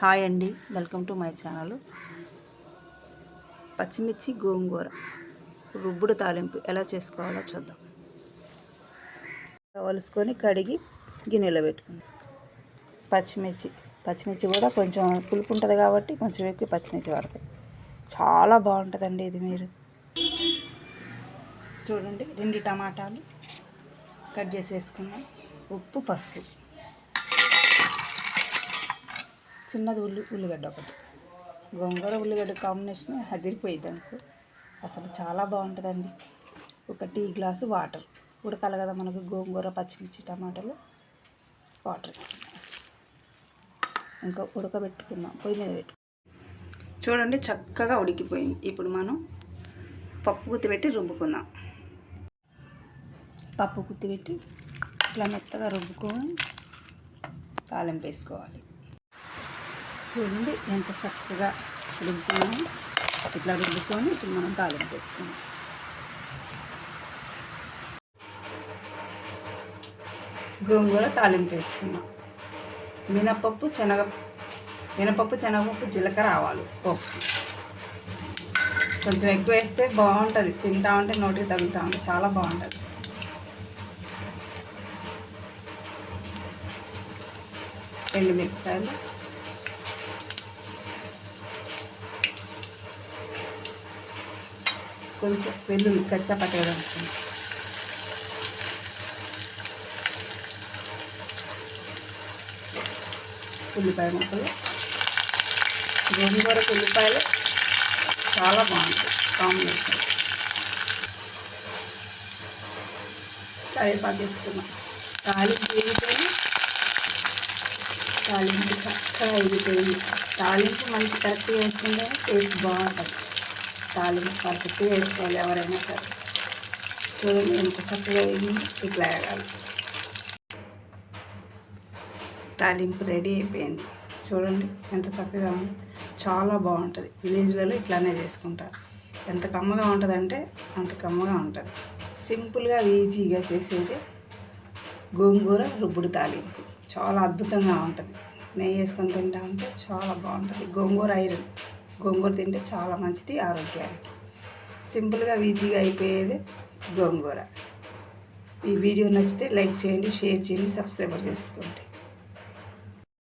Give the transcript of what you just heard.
Hi అండి. Welcome to my channel. పచ్చిమిర్చి గోంగూర రుబ్బుడు తాలింపు ఎలా చేసుకోవాలో చూద్దాం. వలుసుకొని కడిగి గిన్నెలో పెట్టుకుందాం. పచ్చిమిర్చి పచ్చిమిర్చి కూడా కొంచెం పులుపు ఉంటుంది కాబట్టి కొంచెం ఎక్కువ పచ్చిమిర్చి పడతాయి చాలా బాగుంటుందండి ఇది మీరు. చూడండి రెండు టమాటాలు కట్ చేసేసుకున్నాం. ఉప్పు పసుపు. చిన్నది ఉల్లి ఉల్లిగడ్డ ఒకటి. గోంగూర ఉల్లిగడ్డ కాంబినేషన్ అదిరిపోయింది అనుకో అసలు చాలా బాగుంటుందండి. ఒక టీ గ్లాసు వాటర్. ఉడకాలి కదా మనకు గోంగూర పచ్చిమిర్చి టమాటాలు. వాటర్ వేసుకున్నాం ఇంకా ఉడకబెట్టుకుందాం. పొయ్యి మీద పెట్టుకుందాం చూడండి చక్కగా ఉడికిపోయింది. ఇప్పుడు మనం పప్పు గుత్తిపెట్టి రుబ్బుకుందాం. పప్పు గుత్తిపెట్టి ఇట్లా మెత్తగా రుబ్బుకొని తాలింపు వేసుకోవాలి. చూడండి ఎంత చక్కగా రుబ్బుతున్నాము. ఇట్లా రుబ్బుకొని ఇప్పుడు మనం తాలింపు వేసుకున్నాం గోంగూర తాలింపు వేసుకున్నాం మినపప్పు శనగ మినపప్పు శనగపప్పు జీలకర్ర ఆవాలు. పప్పు కొంచెం ఎక్కువ వేస్తే బాగుంటుంది. తింటా ఉంటే నోటికి తగులుతూ ఉంటే చాలా బాగుంటుంది. ఎండుమిరపకాయలు. కొంచెం వెల్లుల్లి కచ్చా పట్టగా వచ్చింది ఉల్లిపాయ ముక్కలు. గోంగూర ఉల్లిపాయలు చాలా బాగుంటాయి. కాంబినేషన్. కరివేపాకు వేసుకున్నాం తాలింపు వేగిపోయి తాలింపు చక్కగా వేగిపోయింది. తాలింపు మనకి కరెక్ట్గా వేసుకుంటే టేస్ట్ బాగుంటుంది. తాలింపు పర్ఫెక్ట్గా వేసుకోవాలి ఎవరైనా సరే. చూడండి ఎంత చక్కగా వేగింది ఇట్లా వేయాలి. తాలింపు రెడీ అయిపోయింది. చూడండి ఎంత చక్కగా ఉంది. చాలా బాగుంటుంది. విలేజ్లలో ఇట్లానే చేసుకుంటారు. ఎంత కమ్మగా ఉంటుందంటే అంత కమ్మగా ఉంటుంది. సింపుల్గా ఈజీగా చేసేది గోంగూర రుబ్బుడు తాలింపు. చాలా అద్భుతంగా ఉంటుంది. నెయ్యి వేసుకొని తింటా ఉంటే చాలా బాగుంటుంది. గోంగూర ఐరన్. గోంగూర తింటే చాలా మంచిది ఆరోగ్యానికి. సింపుల్గా ఈజీగా అయిపోయేది గోంగూర. ఈ వీడియో నచ్చితే లైక్ చేయండి షేర్ చేయండి సబ్స్క్రైబర్ చేసుకోండి.